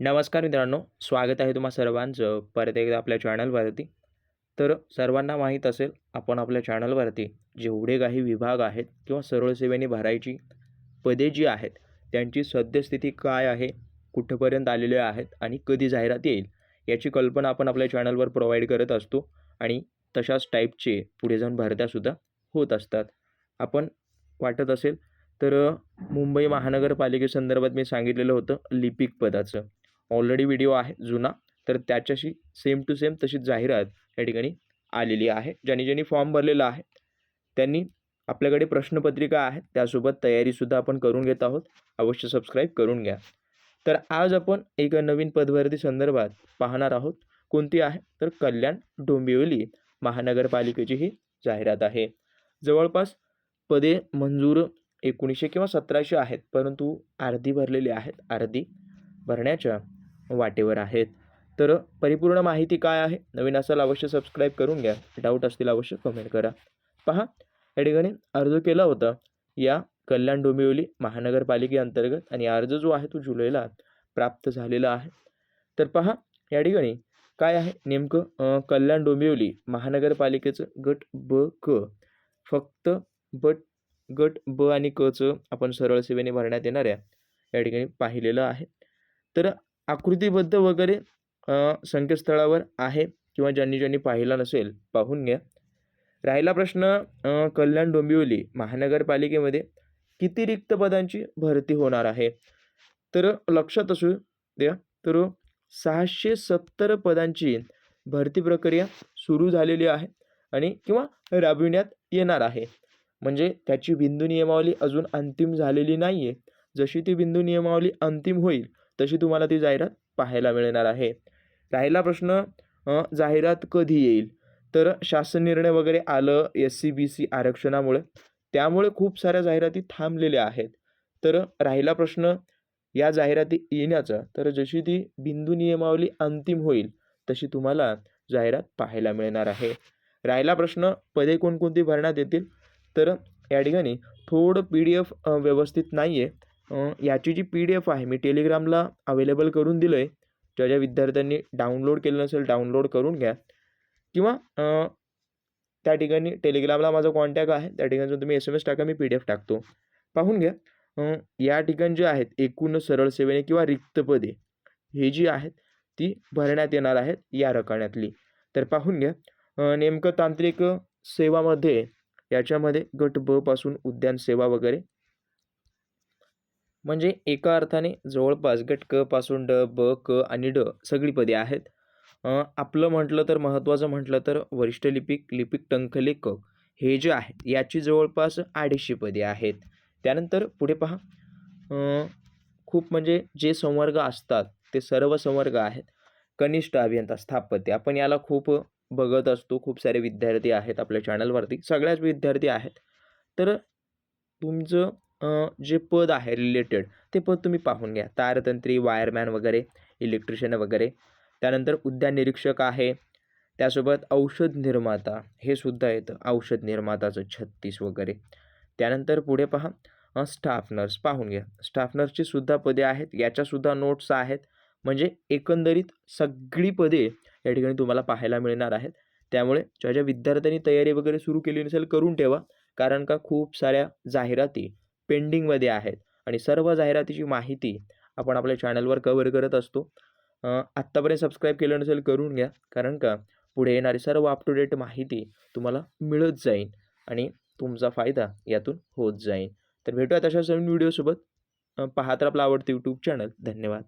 नमस्कार मित्रांनो स्वागत आहे तुम्हा सर्वांचं परत एकदा आपल्या चॅनलवरती तर सर्वांना माहीत असेल आपण आपल्या चॅनलवरती जेवढे काही विभाग आहेत किंवा सरळ सेवेने भरायची पदे जी आहेत त्यांची सद्यस्थिती काय आहे कुठंपर्यंत आलेले आहेत आणि कधी जाहिरात येईल याची कल्पना आपण आपल्या चॅनलवर प्रोव्हाइड करत असतो आणि तशाच टाईपचे पुढे जाऊन भरत्यासुद्धा होत असतात. आपण वाटत असेल तर मुंबई महानगरपालिकेसंदर्भात मी सांगितलेलं होतं लिपिक पदाचं. ऑलरेडी व्हिडिओ आहे जुना. तर त्याच्याशी सेम टू सेम तशी जाहिरात या ठिकाणी आलेली आहे. ज्यांनी ज्यांनी फॉर्म भरलेला आहे त्यांनी आपल्याकडे प्रश्नपत्रिका आहे त्यासोबत तयारीसुद्धा आपण करून घेत आहोत. अवश्य सबस्क्राईब करून घ्या. तर आज आपण एका नवीन पदभरती संदर्भात पाहणार आहोत कोणती आहे? तर कल्याण डोंबिवली महानगरपालिकेची ही जाहिरात आहे. जवळपास पदे मंजूर एकोणीसशे किंवा सतराशे आहेत परंतु अर्धी भरलेली आहेत. अर्धी भरण्याच्या वाटेवर आहेत. तर परिपूर्ण माहिती काय आहे? नवीन असाल अवश्य सबस्क्राईब करून घ्या. डाऊट असतील अवश्य कमेंट करा. पहा या ठिकाणी अर्ज केला होता. या कल्याण डोंबिवली महानगरपालिकेअंतर्गत आणि अर्ज जो आहे तो जुलैला प्राप्त झालेला आहे. तर पहा या ठिकाणी काय आहे? नेमकं कल्याण डोंबिवली महानगरपालिकेचं गट ब क. फक्त बट गट ब आणि कचं आपण सरळ सेवेने भरण्यात येणाऱ्या या ठिकाणी पाहिलेलं आहे. तर आकृतीबद्ध वगैरे संकेतस्थळावर आहे किंवा ज्यांनी ज्यांनी पाहिला नसेल पाहून घ्या. राहिला प्रश्न कल्याण डोंबिवली महानगरपालिकेमध्ये किती रिक्त पदांची भरती होणार आहे? तर लक्षात असू द्या तर सहाशे सत्तर पदांची भरती प्रक्रिया सुरू झालेली आहे आणि किंवा राबविण्यात येणार आहे. म्हणजे त्याची बिंदू नियमावली अजून अंतिम झालेली नाही आहे जशी ती बिंदू नियमावली अंतिम होईल तशी तुम्हाला ती जाहिरात पाहायला मिळणार आहे. राहिला प्रश्न जाहिरात कधी येईल? तर शासन निर्णय वगैरे आलं एस सी बी सी आरक्षणामुळे. त्यामुळे खूप साऱ्या जाहिराती थांबलेल्या आहेत. तर राहिला प्रश्न या जाहिराती येण्याचा तर जशी ती बिंदू नियमावली अंतिम होईल तशी तुम्हाला जाहिरात पाहायला मिळणार आहे. राहिला प्रश्न पदे कोणकोणती भरण्यात येतील? तर या ठिकाणी थोडं पी डी एफ व्यवस्थित नाही आहे याची जी पी डी एफ आहे मी टेलिग्रामला अवेलेबल करून दिलं आहे ज्या ज्या विद्यार्थ्यांनी डाउनलोड केलं नसेल डाउनलोड करून घ्या. किंवा त्या ठिकाणी टेलिग्रामला माझा कॉन्टॅक्ट आहे. त्या ठिकाणी जर तुम्ही एस एम एस टाका मी पी डी एफ टाकतो. पाहून घ्या. या ठिकाणी जे आहेत एकूण सरळ सेवेने किंवा रिक्तपदे हे जी आहेत ती भरण्यात येणार आहेत या रकाण्यातली तर पाहून घ्या. नेमकं तांत्रिक सेवामध्ये याच्यामध्ये गट ब पासून उद्यान सेवा वगैरे म्हणजे एका अर्थाने जवळपास गट क पासून ड ब क आणि ड सगळी पदे आहेत. आपलं म्हटलं तर महत्त्वाचं म्हटलं तर वरिष्ठ लिपिक लिपिक टंकलेखक हे जे आहेत याची जवळपास अडीचशे पदे आहेत. त्यानंतर पुढे पहा. खूप म्हणजे जे संवर्ग असतात ते सर्व संवर्ग आहेत. कनिष्ठ अभियंता स्थापत्य. आपण याला खूप बघत असतो खूप सारे विद्यार्थी आहेत आपल्या चॅनलवरती सगळ्याच विद्यार्थी आहेत. तर तुमचं जे पद आहे रिलेटेड ते पद तुम्ही पाहून घ्या. तारतंत्री वायरमॅन वगैरे इलेक्ट्रिशियन वगैरे. त्यानंतर उद्यान निरीक्षक आहे. त्यासोबत औषध निर्माता हे सुद्धा येतं. औषध निर्माताचं छत्तीस वगैरे. त्यानंतर पुढे पहा. स्टाफ नर्स पाहून घ्या. स्टाफ नर्सची सुद्धा पदे आहेत. याच्यासुद्धा नोट्स आहेत. म्हणजे एकंदरीत सगळी पदे या ठिकाणी तुम्हाला पाहायला मिळणार आहेत. त्यामुळे ज्या ज्या विद्यार्थ्यांनी तयारी वगैरे सुरू केली नसेल करून ठेवा. कारण का खूप साऱ्या जाहिराती पेंडिंगमध्ये आहेत. आणि सर्व जाहिरातीची माहिती आपण आपल्या चॅनलवर कवर करत असतो. आत्तापर्यंत सबस्क्राईब केलं नसेल करून घ्या. कारण का? पुढे येणारी सर्व अप टू डेट माहिती तुम्हाला मिळत जाईल. आणि तुमचा फायदा यातून होत जाईल. तर भेटूया तशाच नवीन व्हिडिओसोबत पाहत आपला आपलं आवडतं यूट्यूब चॅनल धन्यवाद.